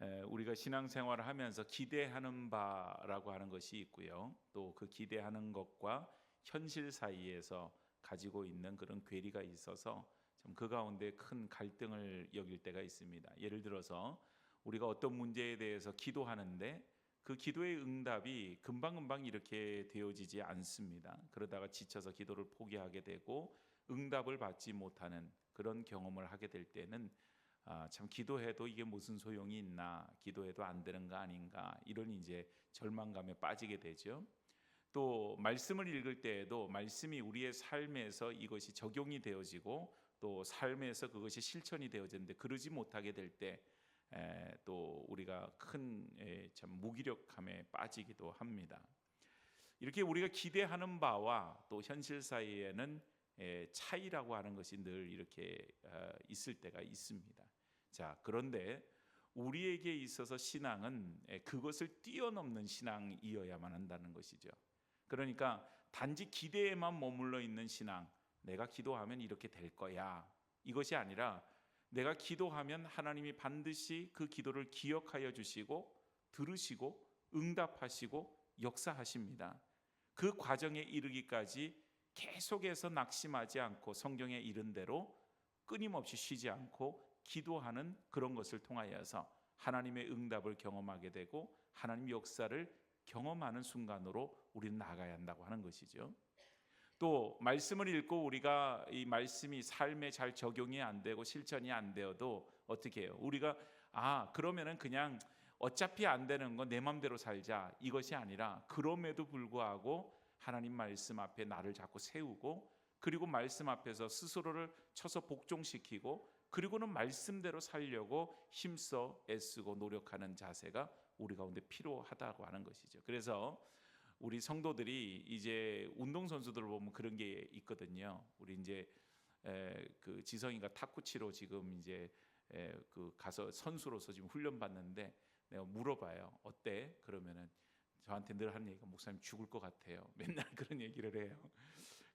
에, 우리가 신앙생활을 하면서 기대하는 바라고 하는 것이 있고요. 또 그 기대하는 것과 현실 사이에서 가지고 있는 그런 괴리가 있어서 참 그 가운데 큰 갈등을 여길 때가 있습니다. 예를 들어서 우리가 어떤 문제에 대해서 기도하는데 그 기도의 응답이 금방금방 이렇게 되어지지 않습니다. 그러다가 지쳐서 기도를 포기하게 되고 응답을 받지 못하는 그런 경험을 하게 될 때는 아, 참 기도해도 이게 무슨 소용이 있나 기도해도 안 되는 거 아닌가 이런 이제 절망감에 빠지게 되죠. 또 말씀을 읽을 때에도 말씀이 우리의 삶에서 이것이 적용이 되어지고 또 삶에서 그것이 실천이 되어지는데 그러지 못하게 될 때 또 우리가 큰 참 무기력함에 빠지기도 합니다. 이렇게 우리가 기대하는 바와 또 현실 사이에는 에, 차이라고 하는 것이 늘 이렇게 어, 있을 때가 있습니다. 자, 그런데 우리에게 있어서 신앙은 에, 그것을 뛰어넘는 신앙이어야만 한다는 것이죠. 그러니까 단지 기대에만 머물러 있는 신앙, 내가 기도하면 이렇게 될 거야. 이것이 아니라 내가 기도하면 하나님이 반드시 그 기도를 기억하여 주시고 들으시고 응답하시고 역사하십니다. 그 과정에 이르기까지 계속해서 낙심하지 않고 성경에 이른 대로 끊임없이 쉬지 않고 기도하는 그런 것을 통하여서 하나님의 응답을 경험하게 되고 하나님 역사를 경험하는 순간으로 우리는 나가야 한다고 하는 것이죠. 또 말씀을 읽고 우리가 이 말씀이 삶에 잘 적용이 안 되고 실천이 안 되어도 어떻게 해요? 우리가 아 그러면은 그냥 어차피 안 되는 건 내 맘대로 살자 이것이 아니라 그럼에도 불구하고 하나님 말씀 앞에 나를 자꾸 세우고 그리고 말씀 앞에서 스스로를 쳐서 복종시키고 그리고는 말씀대로 살려고 힘써 애쓰고 노력하는 자세가 우리 가운데 필요하다고 하는 것이죠. 그래서 우리 성도들이 이제 운동 선수들을 보면 그런 게 있거든요. 우리 이제 에, 그 지성이가 탁구 치러 지금 이제 에, 그 가서 선수로서 지금 훈련 받는데 내가 물어봐요. 어때? 그러면은 저한테 늘 하는 얘기가 목사님 죽을 것 같아요. 맨날 그런 얘기를 해요.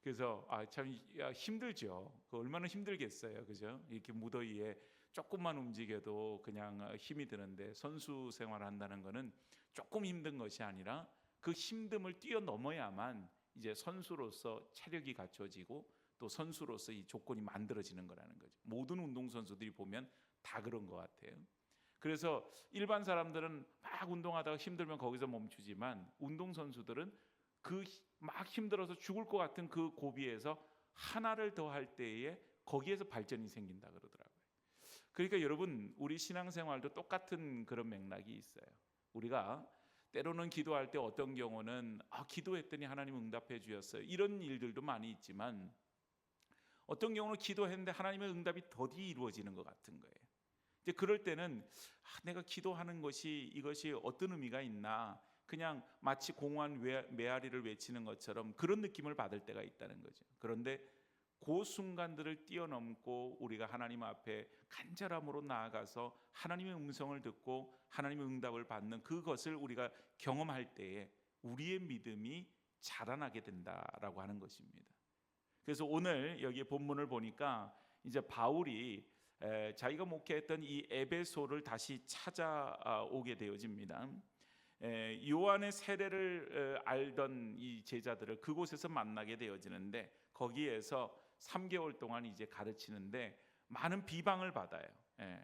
그래서 아 참 힘들죠. 그 얼마나 힘들겠어요, 그죠? 이렇게 무더위에 조금만 움직여도 그냥 힘이 드는데 선수 생활을 한다는 거는 조금 힘든 것이 아니라 그 힘듦을 뛰어넘어야만 이제 선수로서 체력이 갖춰지고 또 선수로서 이 조건이 만들어지는 거라는 거죠. 모든 운동 선수들이 보면 다 그런 것 같아요. 그래서 일반 사람들은 막 운동하다가 힘들면 거기서 멈추지만 운동 선수들은 그 막 힘들어서 죽을 것 같은 그 고비에서 하나를 더 할 때에 거기에서 발전이 생긴다 그러더라고요. 그러니까 여러분 우리 신앙생활도 똑같은 그런 맥락이 있어요. 우리가 때로는 기도할 때 어떤 경우는 아, 기도했더니 하나님 응답해 주셨어요. 이런 일들도 많이 있지만 어떤 경우는 기도했는데 하나님의 응답이 더디 이루어지는 것 같은 거예요. 이제 그럴 때는 아, 내가 기도하는 것이 이것이 어떤 의미가 있나 그냥 마치 공허한 외- 메아리를 외치는 것처럼 그런 느낌을 받을 때가 있다는 거죠. 그런데 그 순간들을 뛰어넘고 우리가 하나님 앞에 간절함으로 나아가서 하나님의 음성을 듣고 하나님의 응답을 받는 그것을 우리가 경험할 때에 우리의 믿음이 자라나게 된다라고 하는 것입니다. 그래서 오늘 여기 본문을 보니까 이제 바울이 에, 자기가 목회했던 이 에베소를 다시 찾아오게 되어집니다. 에, 요한의 세례를 에, 알던 이 제자들을 그곳에서 만나게 되어지는데 거기에서 3개월 동안 이제 가르치는데 많은 비방을 받아요. 예.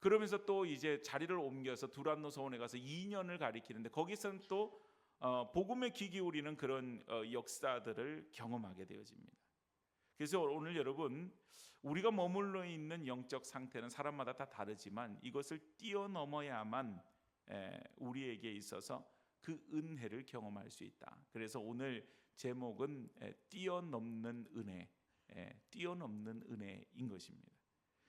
그러면서 또 이제 자리를 옮겨서 두란노 서원에 가서 2년을 가리키는데 거기서는 또 어, 복음에 귀 기울이는 그런 어, 역사들을 경험하게 되어집니다. 그래서 오늘 여러분 우리가 머물러 있는 영적 상태는 사람마다 다 다르지만 이것을 뛰어넘어야만 에, 우리에게 있어서 그 은혜를 경험할 수 있다. 그래서 오늘 제목은 에, 뛰어넘는 은혜, 에, 뛰어넘는 은혜인 것입니다.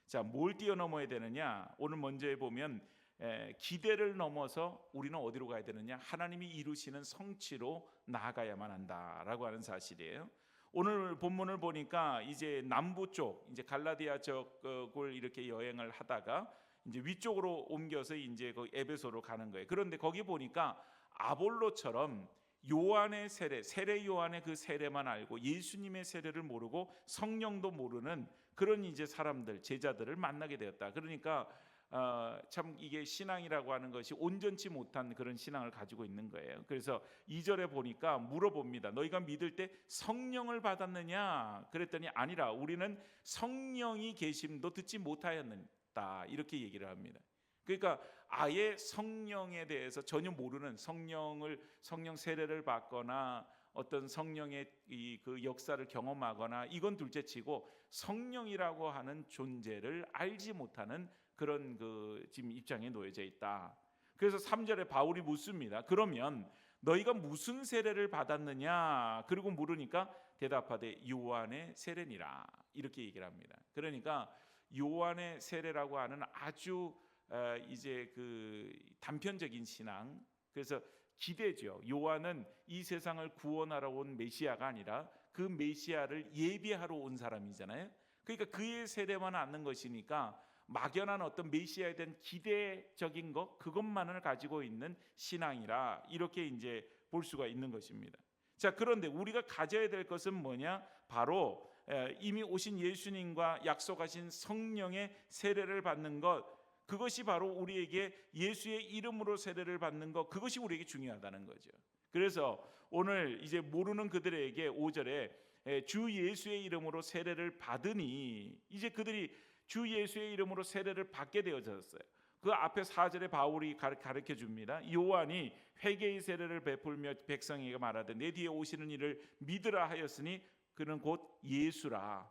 자, 뭘 뛰어넘어야 되느냐? 오늘 먼저 보면 에, 기대를 넘어서 우리는 어디로 가야 되느냐? 하나님이 이루시는 성취로 나아가야만 한다라고 하는 사실이에요. 오늘 본문을 보니까 이제 남부 쪽, 이제 갈라디아 쪽을 이렇게 여행을 하다가 이제 위쪽으로 옮겨서 이제 그 에베소로 가는 거예요. 그런데 거기 보니까 아볼로처럼 요한의 세례, 세례 요한의 그 세례만 알고 예수님의 세례를 모르고 성령도 모르는 그런 이제 사람들, 제자들을 만나게 되었다. 그러니까 어, 참 이게 신앙이라고 하는 것이 온전치 못한 그런 신앙을 가지고 있는 거예요. 그래서 2절에 보니까 물어봅니다. 너희가 믿을 때 성령을 받았느냐? 그랬더니 아니라 우리는 성령이 계심도 듣지 못하였 다. 이렇게 얘기를 합니다. 그러니까 아예 성령에 대해서 전혀 모르는 성령을 성령 세례를 받거나 어떤 성령의 이 그 역사를 경험하거나 이건 둘째치고 성령이라고 하는 존재를 알지 못하는 그런 그 지금 입장에 놓여져 있다. 그래서 3절에 바울이 묻습니다. 그러면 너희가 무슨 세례를 받았느냐? 그리고 물으니까 대답하되 요한의 세례니라. 이렇게 얘기를 합니다. 그러니까 요한의 세례라고 하는 아주 어, 이제 그 단편적인 신앙. 그래서 기대죠. 요한은 이 세상을 구원하러 온 메시아가 아니라 그 메시아를 예비하러 온 사람이잖아요. 그러니까 그의 세례만 않는 것이니까 막연한 어떤 메시아에 대한 기대적인 것 그것만을 가지고 있는 신앙이라 이렇게 이제 볼 수가 있는 것입니다. 자 그런데 우리가 가져야 될 것은 뭐냐? 바로 에, 이미 오신 예수님과 약속하신 성령의 세례를 받는 것 그것이 바로 우리에게 예수의 이름으로 세례를 받는 것 그것이 우리에게 중요하다는 거죠. 그래서 오늘 이제 모르는 그들에게 5절에 주 예수의 이름으로 세례를 받으니 이제 그들이 주 예수의 이름으로 세례를 받게 되어졌어요. 그 앞에 4절에 바울이 가르쳐 줍니다. 요한이 회개의 세례를 베풀며 백성에게 말하되 내 뒤에 오시는 이를 믿으라 하였으니 그는 곧 예수라.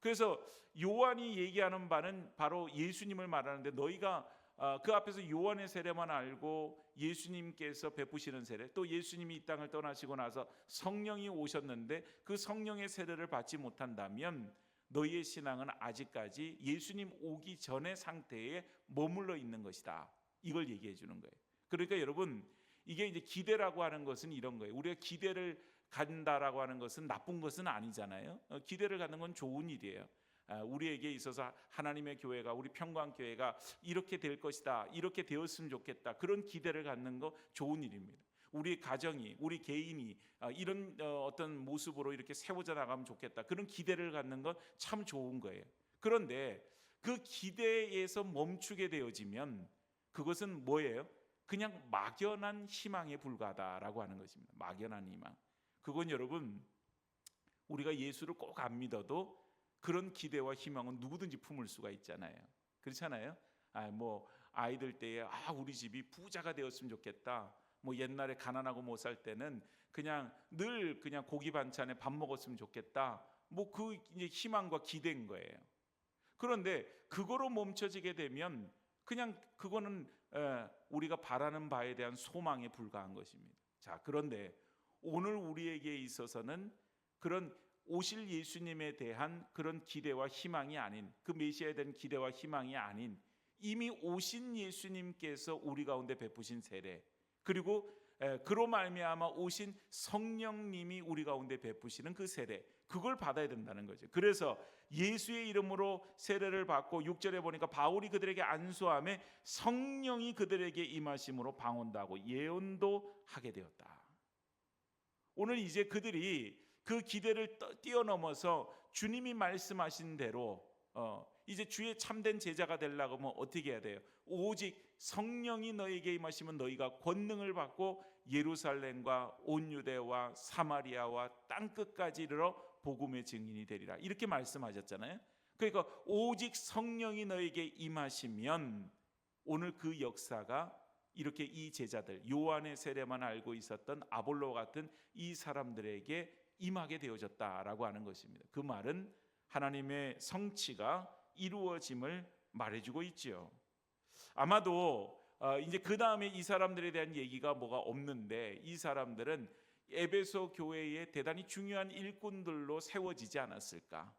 그래서 요한이 얘기하는 바는 바로 예수님을 말하는데 너희가 어, 그 앞에서 요한의 세례만 알고 예수님께서 베푸시는 세례 또 예수님이 이 땅을 떠나시고 나서 성령이 오셨는데 그 성령의 세례를 받지 못한다면 너희의 신앙은 아직까지 예수님 오기 전의 상태에 머물러 있는 것이다. 이걸 얘기해 주는 거예요. 그러니까 여러분 이게 이제 기대라고 하는 것은 이런 거예요. 우리가 기대를 간다라고 하는 것은 나쁜 것은 아니잖아요. 어, 기대를 갖는 건 좋은 일이에요. 아, 우리에게 있어서 하나님의 교회가 우리 평강 교회가 이렇게 될 것이다. 이렇게 되었으면 좋겠다. 그런 기대를 갖는 거 좋은 일입니다. 우리 가정이 우리 개인이 아, 이런 어, 어떤 모습으로 이렇게 세워져 나가면 좋겠다. 그런 기대를 갖는 건 참 좋은 거예요. 그런데 그 기대에서 멈추게 되어지면 그것은 뭐예요? 그냥 막연한 희망에 불과하다라고 하는 것입니다. 막연한 희망. 그건 여러분 우리가 예수를 꼭 안 믿어도 그런 기대와 희망은 누구든지 품을 수가 있잖아요. 그렇잖아요. 아, 뭐 아이들 때에 아 우리 집이 부자가 되었으면 좋겠다. 뭐 옛날에 가난하고 못 살 때는 그냥 늘 그냥 고기 반찬에 밥 먹었으면 좋겠다. 뭐 그 이제 희망과 기대인 거예요. 그런데 그거로 멈춰지게 되면 그냥 그거는 에, 우리가 바라는 바에 대한 소망에 불과한 것입니다. 자, 그런데 오늘 우리에게 있어서는 그런 오실 예수님에 대한 그런 기대와 희망이 아닌 그 메시아에 대한 기대와 희망이 아닌 이미 오신 예수님께서 우리 가운데 베푸신 세례 그리고 그로 말미암아 오신 성령님이 우리 가운데 베푸시는 그 세례 그걸 받아야 된다는 거죠. 그래서 예수의 이름으로 세례를 받고 6절에 보니까 바울이 그들에게 안수함에 성령이 그들에게 임하심으로 방언다고 예언도 하게 되었다. 오늘 이제 그들이 그 기대를 뛰어넘어서 주님이 말씀하신 대로 어, 이제 주의 참된 제자가 되려고 하면 어떻게 해야 돼요? 오직 성령이 너에게 임하시면 너희가 권능을 받고 예루살렘과 온 유대와 사마리아와 땅 끝까지 이르러 복음의 증인이 되리라. 이렇게 말씀하셨잖아요. 그러니까 오직 성령이 너에게 임하시면 오늘 그 역사가 이렇게 이 제자들 요한의 세례만 알고 있었던 아볼로 같은 이 사람들에게 임하게 되어졌다라고 하는 것입니다. 그 말은 하나님의 성취가 이루어짐을 말해주고 있지요. 아마도 어, 이제 그 다음에 이 사람들에 대한 얘기가 뭐가 없는데 이 사람들은 에베소 교회의 대단히 중요한 일꾼들로 세워지지 않았을까?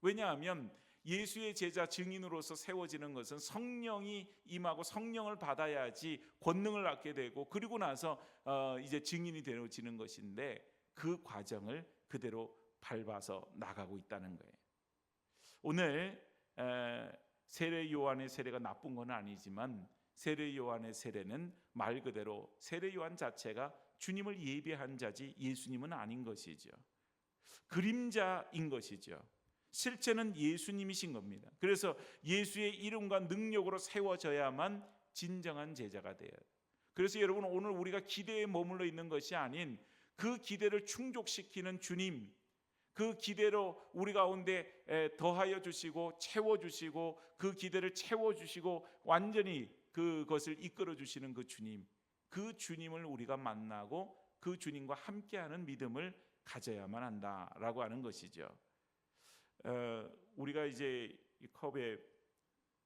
왜냐하면 예수의 제자 증인으로서 세워지는 것은 성령이 임하고 성령을 받아야지 권능을 갖게 되고 그리고 나서 어, 이제 증인이 되어지는 것인데 그 과정을 그대로 밟아서 나가고 있다는 거예요. 오늘 세례 요한의 세례가 나쁜 건 아니지만 세례 요한의 세례는 말 그대로 세례 요한 자체가 주님을 예비한 자지 예수님은 아닌 것이죠. 그림자인 것이죠. 실체는 예수님이신 겁니다. 그래서 예수의 이름과 능력으로 세워져야만 진정한 제자가 돼요. 그래서 여러분 오늘 우리가 기대에 머물러 있는 것이 아닌 그 기대를 충족시키는 주님, 그 기대로 우리 가운데 에, 더하여 주시고 채워 주시고 그 기대를 채워 주시고 완전히 그것을 이끌어 주시는 그 주님, 그 주님을 우리가 만나고 그 주님과 함께하는 믿음을 가져야만 한다라고 하는 것이죠. 어, 우리가 이제 이 컵에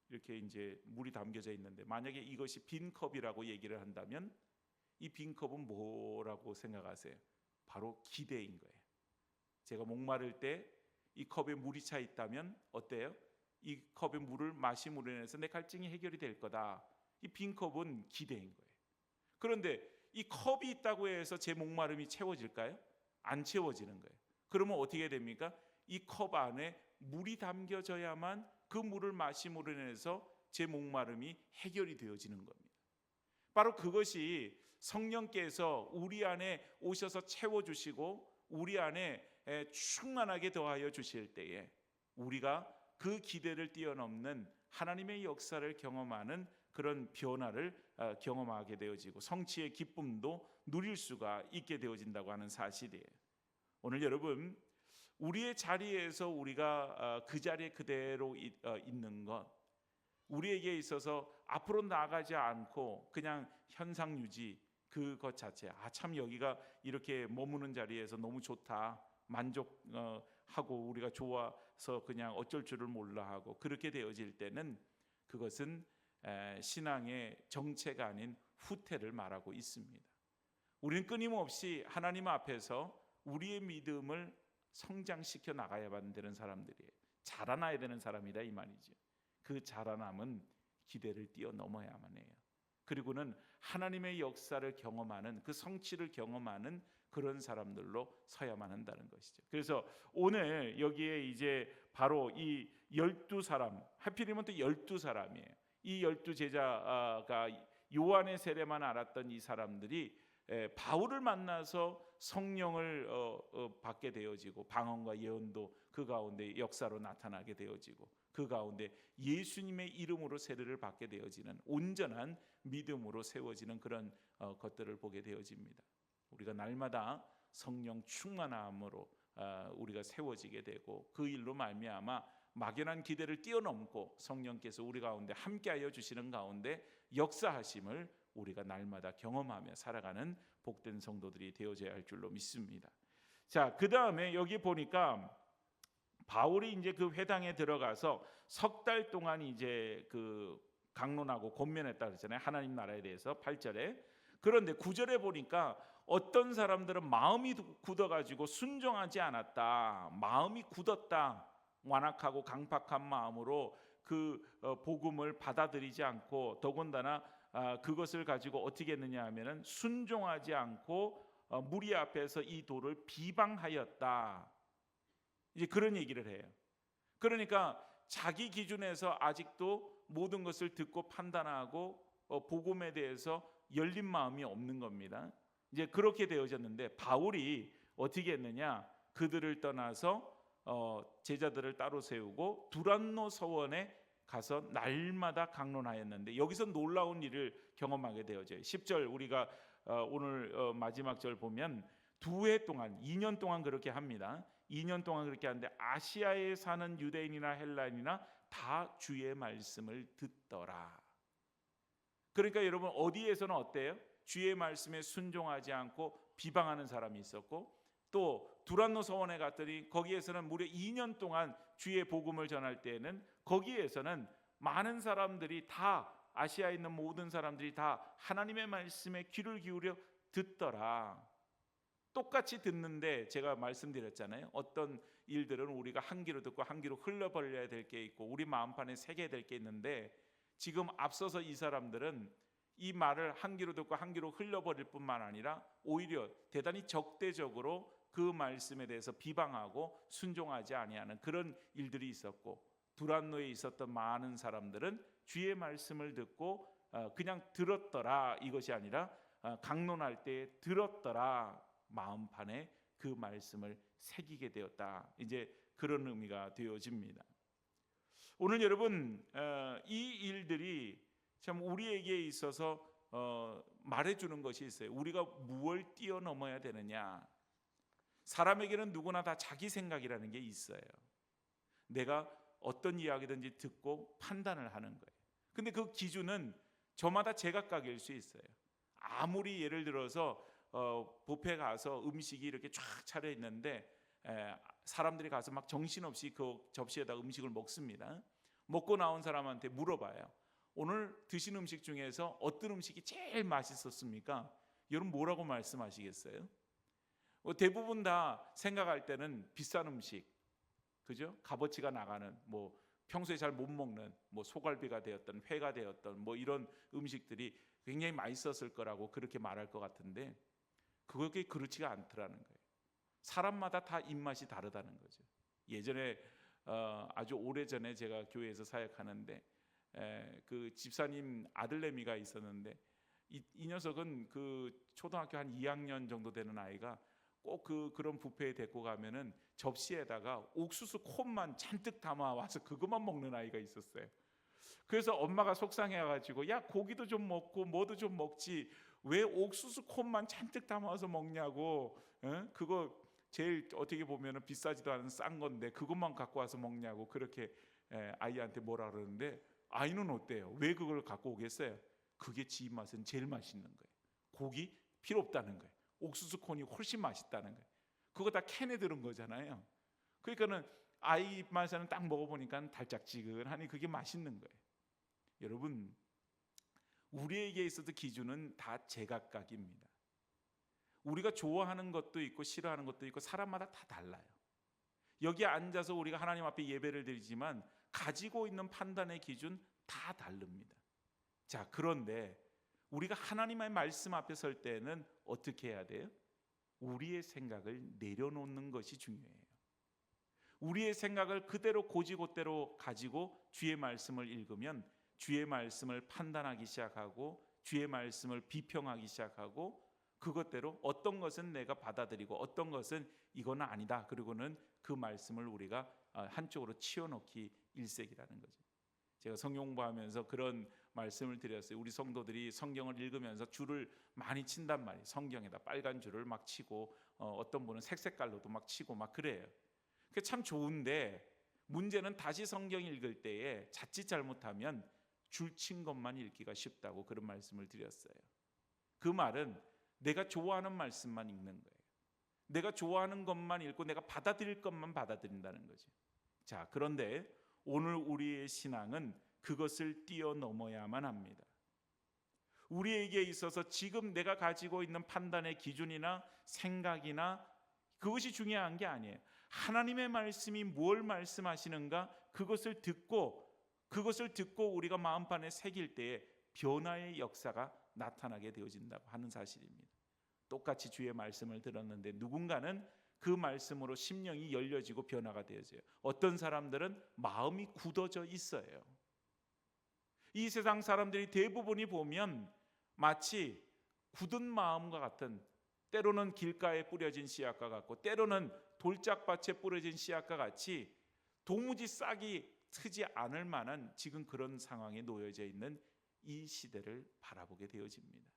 이렇게 이제 물이 담겨져 있는데 만약에 이것이 빈 컵이라고 얘기를 한다면 이 빈 컵은 뭐라고 생각하세요? 바로 기대인 거예요. 제가 목마를 때 이 컵에 물이 차 있다면 어때요? 이 컵에 물을 마심으로 인해서 내 갈증이 해결이 될 거다. 이 빈 컵은 기대인 거예요. 그런데 이 컵이 있다고 해서 제 목마름이 채워질까요? 안 채워지는 거예요. 그러면 어떻게 됩니까? 이 컵 안에 물이 담겨져야만 그 물을 마심으로 인해서 제 목마름이 해결이 되어지는 겁니다. 바로 그것이 성령께서 우리 안에 오셔서 채워주시고 우리 안에 에, 충만하게 더하여 주실 때에 우리가 그 기대를 뛰어넘는 하나님의 역사를 경험하는 그런 변화를 어, 경험하게 되어지고 성취의 기쁨도 누릴 수가 있게 되어진다고 하는 사실이에요. 오늘 여러분 우리의 자리에서 우리가 어, 그 자리에 그대로 이- 어, 있는 것. 우리에게 있어서 앞으로 나가지 않고 그냥 현상 유지 그것 자체. 아 참 여기가 이렇게 머무는 자리에서 너무 좋다. 만족하고 우리가 좋아서 그냥 어쩔 줄을 몰라 하고 그렇게 되어질 때는 그것은 에, 신앙의 정체가 아닌 후퇴를 말하고 있습니다. 우리는 끊임없이 하나님 앞에서 우리의 믿음을 성장시켜 나가야만 되는 사람들이에요. 자라나야 되는 사람이다 이 말이죠. 그 자라남은 기대를 뛰어넘어야만 해요. 그리고는 하나님의 역사를 경험하는 그 성취를 경험하는 그런 사람들로 서야만 한다는 것이죠. 그래서 오늘 여기에 이제 바로 이 열두 사람 하필이면 또 열두 사람이에요. 이 열두 제자가 요한의 세례만 알았던 이 사람들이 에, 바울을 만나서 성령을 어, 어, 받게 되어지고 방언과 예언도 그 가운데 역사로 나타나게 되어지고 그 가운데 예수님의 이름으로 세례를 받게 되어지는 온전한 믿음으로 세워지는 그런 어, 것들을 보게 되어집니다. 우리가 날마다 성령 충만함으로 어, 우리가 세워지게 되고 그 일로 말미암아 막연한 기대를 뛰어넘고 성령께서 우리 가운데 함께하여 주시는 가운데 역사하심을 우리가 날마다 경험하며 살아가는 복된 성도들이 되어져야 할 줄로 믿습니다. 자, 그 다음에 여기 보니까 바울이 이제 그 회당에 들어가서 석 달 동안 이제 그 강론하고 권면했다 그랬잖아요. 하나님 나라에 대해서 8절에. 그런데 9절에 보니까 어떤 사람들은 마음이 굳어 가지고 순종하지 않았다. 마음이 굳었다. 완악하고 강팍한 마음으로 그 어, 복음을 받아들이지 않고 더군다나 아, 그것을 가지고 어떻게 했느냐 하면은 순종하지 않고 어, 무리 앞에서 이 도를 비방하였다. 이제 그런 얘기를 해요. 그러니까 자기 기준에서 아직도 모든 것을 듣고 판단하고 어, 복음에 대해서 열린 마음이 없는 겁니다. 이제 그렇게 되어졌는데 바울이 어떻게 했느냐? 그들을 떠나서 어, 제자들을 따로 세우고 두란노 서원에 가서 날마다 강론하였는데 여기서 놀라운 일을 경험하게 되어져요. 10절 우리가 어, 오늘 어, 마지막 절 보면 두 해 동안 2년 동안 그렇게 합니다. 2년 동안 그렇게 하는데 아시아에 사는 유대인이나 헬라인이나 다 주의 말씀을 듣더라. 그러니까 여러분 어디에서는 어때요? 주의 말씀에 순종하지 않고 비방하는 사람이 있었고 또 두란노 서원에 갔더니 거기에서는 무려 2년 동안 주의 복음을 전할 때에는 거기에서는 많은 사람들이 다 아시아에 있는 모든 사람들이 다 하나님의 말씀에 귀를 기울여 듣더라. 똑같이 듣는데 제가 말씀드렸잖아요. 어떤 일들은 우리가 한 귀로 듣고 한 귀로 흘려버려야 될 게 있고 우리 마음판에 새겨야 될 게 있는데 지금 앞서서 이 사람들은 이 말을 한 귀로 듣고 한 귀로 흘려버릴 뿐만 아니라 오히려 대단히 적대적으로 그 말씀에 대해서 비방하고 순종하지 아니하는 그런 일들이 있었고 두란노에 있었던 많은 사람들은 주의 말씀을 듣고 어, 그냥 들었더라 이것이 아니라 어, 강론할 때 들었더라 마음판에 그 말씀을 새기게 되었다. 이제 그런 의미가 되어집니다. 오늘 여러분 어, 이 일들이 참 우리에게 있어서 어, 말해주는 것이 있어요. 우리가 무엇을 뛰어넘어야 되느냐? 사람에게는 누구나 다 자기 생각이라는 게 있어요. 내가 어떤 이야기든지 듣고 판단을 하는 거예요. 근데 그 기준은 저마다 제각각일 수 있어요. 아무리 예를 들어서 어, 뷔페 가서 음식이 이렇게 쫙 차려 있는데 에, 사람들이 가서 막 정신없이 그 접시에다 음식을 먹습니다. 먹고 나온 사람한테 물어봐요. 오늘 드신 음식 중에서 어떤 음식이 제일 맛있었습니까? 여러분 뭐라고 말씀하시겠어요? 뭐 대부분 다 생각할 때는 비싼 음식, 그죠? 값어치가 나가는 뭐 평소에 잘 못 먹는 뭐 소갈비가 되었던 회가 되었던 뭐 이런 음식들이 굉장히 맛있었을 거라고 그렇게 말할 것 같은데 그게 그렇지가 않더라는 거예요. 사람마다 다 입맛이 다르다는 거죠. 예전에 어, 아주 오래 전에 제가 교회에서 사역하는데 에, 그 집사님 아들내미가 있었는데 이, 이 녀석은 그 초등학교 한 2학년 정도 되는 아이가 꼭 그 그런 뷔페에 데리고 가면은 접시에다가 옥수수 콘만 잔뜩 담아 와서 그것만 먹는 아이가 있었어요. 그래서 엄마가 속상해가지고 야 고기도 좀 먹고 뭐도 좀 먹지 왜 옥수수 콘만 잔뜩 담아서 먹냐고 어? 그거 제일 어떻게 보면은 비싸지도 않은 싼 건데 그것만 갖고 와서 먹냐고 그렇게 에, 아이한테 뭐라 그러는데 아이는 어때요? 왜 그걸 갖고 오겠어요? 그게 지 입맛은 제일 맛있는 거예요. 고기 필요 없다는 거예요. 옥수수 콘이 훨씬 맛있다는 거예요. 그거 다 캔에 들은 거잖아요. 그러니까는 아이 입맛에는 딱 먹어보니까 달짝지근하니 그게 맛있는 거예요. 여러분 우리에게 있어서 기준은 다 제각각입니다. 우리가 좋아하는 것도 있고 싫어하는 것도 있고 사람마다 다 달라요. 여기 앉아서 우리가 하나님 앞에 예배를 드리지만 가지고 있는 판단의 기준 다 다릅니다. 자, 그런데 우리가 하나님의 말씀 앞에 설 때는 어떻게 해야 돼요? 우리의 생각을 내려놓는 것이 중요해요. 우리의 생각을 그대로 고지고대로 가지고 주의 말씀을 읽으면 주의 말씀을 판단하기 시작하고 주의 말씀을 비평하기 시작하고 그것대로 어떤 것은 내가 받아들이고 어떤 것은 이건 아니다. 그리고는 그 말씀을 우리가 어, 한쪽으로 치워놓기 일색이라는 거죠. 제가 성경 공부하면서 그런 말씀을 드렸어요. 우리 성도들이 성경을 읽으면서 줄을 많이 친단 말이에요. 성경에다 빨간 줄을 막 치고 어, 떤 분은 색색깔로도 막 치고 막 그래요. 그게 참 좋은데 문제는 다시 성경 읽을 때에 자칫 잘못하면 줄 친 것만 읽기가 쉽다고 그런 말씀을 드렸어요. 그 말은 내가 좋아하는 말씀만 읽는 거예요. 내가 좋아하는 것만 읽고 내가 받아들일 것만 받아들인다는 거죠. 자, 그런데 오늘 우리의 신앙은 그것을 뛰어넘어야만 합니다. 우리에게 있어서 지금 내가 가지고 있는 판단의 기준이나 생각이나 그것이 중요한 게 아니에요. 하나님의 말씀이 뭘 말씀하시는가 그것을 듣고 그것을 듣고 우리가 마음판에 새길 때에 변화의 역사가 나타나게 되어진다고 하는 사실입니다. 똑같이 주의 말씀을 들었는데 누군가는 그 말씀으로 심령이 열려지고 변화가 되어져요. 어떤 사람들은 마음이 굳어져 있어요. 이 세상 사람들이 대부분이 보면 마치 굳은 마음과 같은 때로는 길가에 뿌려진 씨앗과 같고 때로는 돌짝밭에 뿌려진 씨앗과 같이 도무지 싹이 트지 않을 만한 지금 그런 상황에 놓여져 있는 이 시대를 바라보게 되어집니다.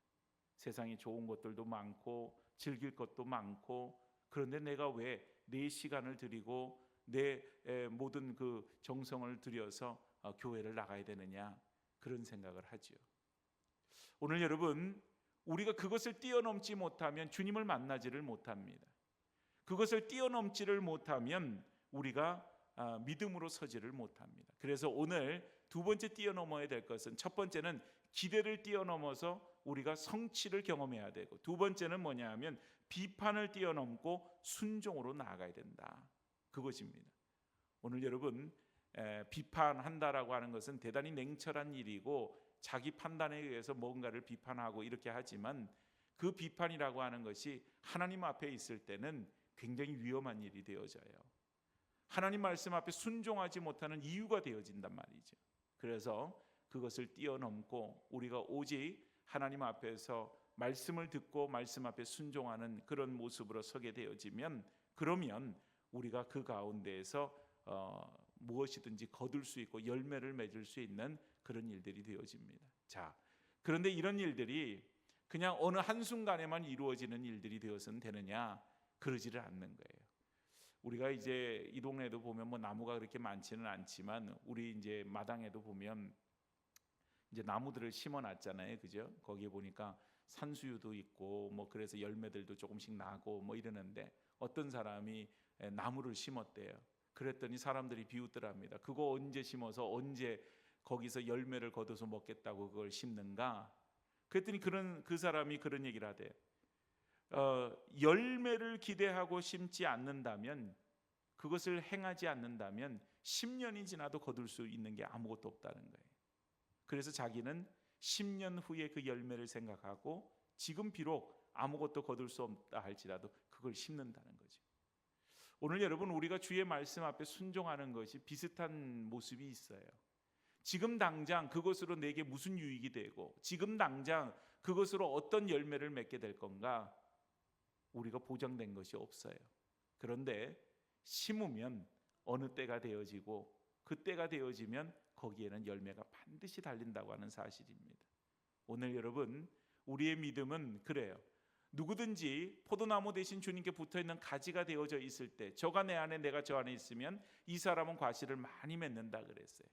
세상에 좋은 것들도 많고 즐길 것도 많고 그런데 내가 왜 내 시간을 들이고 내 모든 그 정성을 들여서 어, 교회를 나가야 되느냐 그런 생각을 하지요. 오늘 여러분 우리가 그것을 뛰어넘지 못하면 주님을 만나지를 못합니다. 그것을 뛰어넘지를 못하면 우리가 아, 믿음으로 서지를 못합니다. 그래서 오늘 두 번째 뛰어넘어야 될 것은 첫 번째는 기대를 뛰어넘어서 우리가 성취를 경험해야 되고 두 번째는 뭐냐 하면 비판을 뛰어넘고 순종으로 나아가야 된다. 그것입니다. 오늘 여러분 에, 비판한다라고 하는 것은 대단히 냉철한 일이고 자기 판단에 의해서 뭔가를 비판하고 이렇게 하지만 그 비판이라고 하는 것이 하나님 앞에 있을 때는 굉장히 위험한 일이 되어져요. 하나님 말씀 앞에 순종하지 못하는 이유가 되어진단 말이죠. 그래서 그것을 뛰어넘고 우리가 오직 하나님 앞에서 말씀을 듣고 말씀 앞에 순종하는 그런 모습으로 서게 되어지면 그러면 우리가 그 가운데에서 어, 무엇이든지 거둘 수 있고 열매를 맺을 수 있는 그런 일들이 되어집니다. 자, 그런데 이런 일들이 그냥 어느 한순간에만 이루어지는 일들이 되어서는 되느냐? 그러지를 않는 거예요. 우리가 이제 이 동네도 보면 뭐 나무가 그렇게 많지는 않지만 우리 이제 마당에도 보면 이제 나무들을 심어 놨잖아요. 그죠? 거기에 보니까 산수유도 있고 뭐 그래서 열매들도 조금씩 나고 뭐 이러는데 어떤 사람이 에, 나무를 심었대요. 그랬더니 사람들이 비웃더랍니다. 그거 언제 심어서 언제 거기서 열매를 거둬서 먹겠다고 그걸 심는가? 그랬더니 그런 그 사람이 그런 얘기를 하대. 어, 열매를 기대하고 심지 않는다면 그것을 행하지 않는다면 10년이 지나도 거둘 수 있는 게 아무것도 없다는 거예요. 그래서 자기는 10년 후에 그 열매를 생각하고 지금 비록 아무것도 거둘 수 없다 할지라도 그걸 심는다는 거죠. 오늘 여러분 우리가 주의 말씀 앞에 순종하는 것이 비슷한 모습이 있어요. 지금 당장 그것으로 내게 무슨 유익이 되고 지금 당장 그것으로 어떤 열매를 맺게 될 건가 우리가 보장된 것이 없어요. 그런데 심으면 어느 때가 되어지고 그 때가 되어지면 거기에는 열매가 반드시 달린다고 하는 사실입니다. 오늘 여러분 우리의 믿음은 그래요. 누구든지 포도나무 대신 주님께 붙어 있는 가지가 되어져 있을 때 저가 내 안에 내가 저 안에 있으면 이 사람은 과실을 많이 맺는다 그랬어요.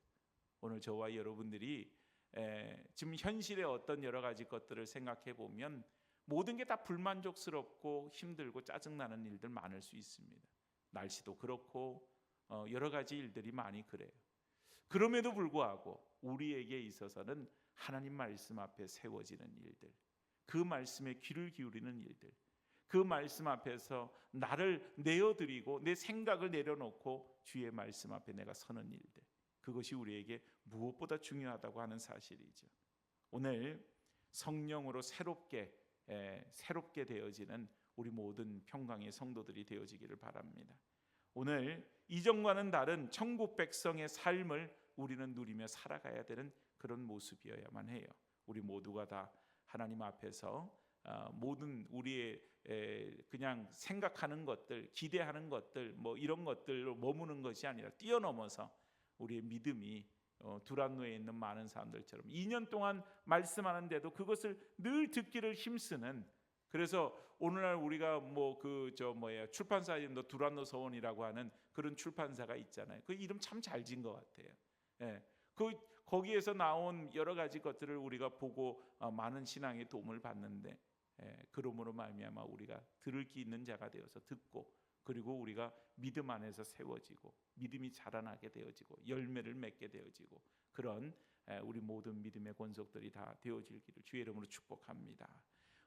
오늘 저와 여러분들이 에, 지금 현실의 어떤 여러 가지 것들을 생각해 보면 모든 게 다 불만족스럽고 힘들고 짜증나는 일들 많을 수 있습니다. 날씨도 그렇고 어, 여러 가지 일들이 많이 그래요. 그럼에도 불구하고 우리에게 있어서는 하나님 말씀 앞에 세워지는 일들, 그 말씀에 귀를 기울이는 일들, 그 말씀 앞에서 나를 내어드리고 내 생각을 내려놓고 주의 말씀 앞에 내가 서는 일들, 그것이 우리에게 무엇보다 중요하다고 하는 사실이죠. 오늘 성령으로 새롭게 에, 새롭게 되어지는 우리 모든 평강의 성도들이 되어지기를 바랍니다. 오늘 이전과는 다른 천국 백성의 삶을 우리는 누리며 살아가야 되는 그런 모습이어야만 해요. 우리 모두가 다 하나님 앞에서 어, 모든 우리의 에, 그냥 생각하는 것들, 기대하는 것들, 뭐 이런 것들로 머무는 것이 아니라 뛰어넘어서 우리의 믿음이 어, 두란노에 있는 많은 사람들처럼 2년 동안 말씀하는데도 그것을 늘 듣기를 힘쓰는 그래서 오늘날 우리가 뭐 그 저 뭐야 출판사 이름도 두란노 서원이라고 하는 그런 출판사가 있잖아요. 그 이름 참 잘 지은 것 같아요. 예. 그 거기에서 나온 여러 가지 것들을 우리가 보고 어, 많은 신앙의 도움을 받는데 예, 그러므로 말미암아 우리가 들을 기 있는 자가 되어서 듣고 그리고 우리가 믿음 안에서 세워지고 믿음이 자라나게 되어지고 열매를 맺게 되어지고 그런 에, 우리 모든 믿음의 권속들이 다 되어질 기를 주의 이름으로 축복합니다.